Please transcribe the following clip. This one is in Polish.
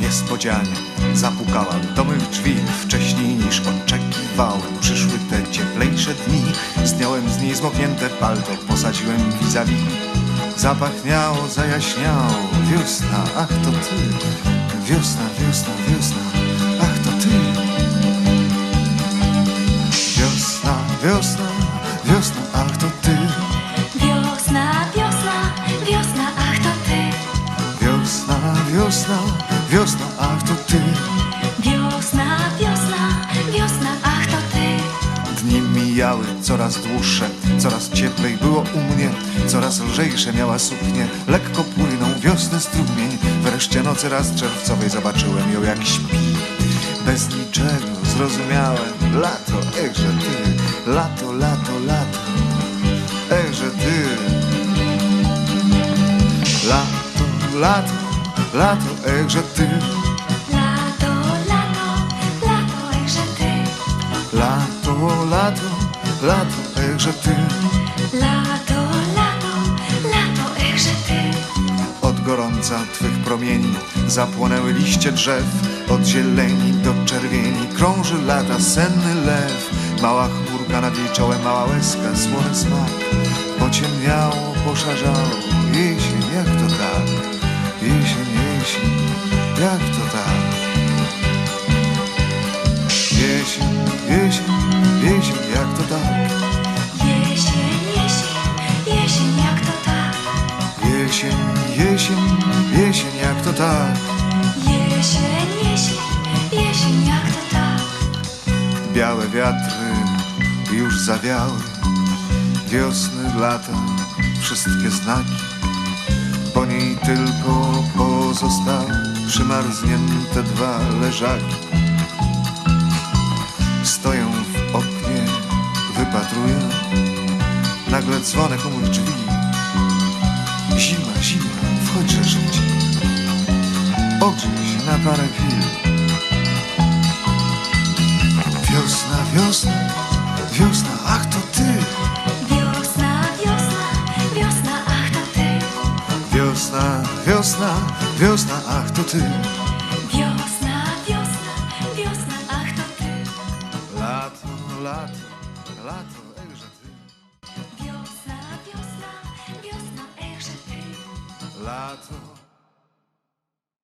Niespodzianie zapukała do mych drzwi. Wcześniej niż oczekiwałem Przyszły te cieplejsze dni. Zdjąłem z niej zmoknięte palto Posadziłem vis-a-vis. Zapachniało, zajaśniało. Wiosna, ach to ty. Wiosna, wiosna, wiosna Ach to ty. Wiosna, wiosna mijały coraz dłuższe, coraz cieplej było u mnie, coraz lżejsze miała suknie, lekko płynął wiosny strumień. Wreszcie nocy raz czerwcowej zobaczyłem ją jak śpi. Bez niczego zrozumiałem, lato, echże ty, lato, lato, lato, echże ty. Lato, lato, lato, echże ty, lato, echże ty. Lato, lato, lato, echże ty Od gorąca twych promieni zapłonęły liście drzew Od zieleni do czerwieni krąży lata senny lew Mała chmurka nad jej czołem, mała łezka, słony smak Pociemniało, poszarzało, jesień, jak to tak? Jesień, jesień, jak to tak? Jesień, jesień, jesień, jesień, jesień, jak to tak? Jesień, jesień, jesień, jak to tak Białe wiatry już zawiały, wiosny, lata, wszystkie znaki. Po niej tylko pozostały przymarznięte dwa leżaki. Stoję w oknie, wypatruję, nagle dzwonek mych drzwi. Się na parę chwil. Wiosna, wiosna, wiosna, ach to ty. Wiosna, wiosna, wiosna, ach to ty. Wiosna, wiosna, wiosna, ach to ty. Wiosna, wiosna, wiosna, ach to ty. Lato, lato, lato, ejże ty. Wiosna, wiosna, wiosna, echże ty. Lato,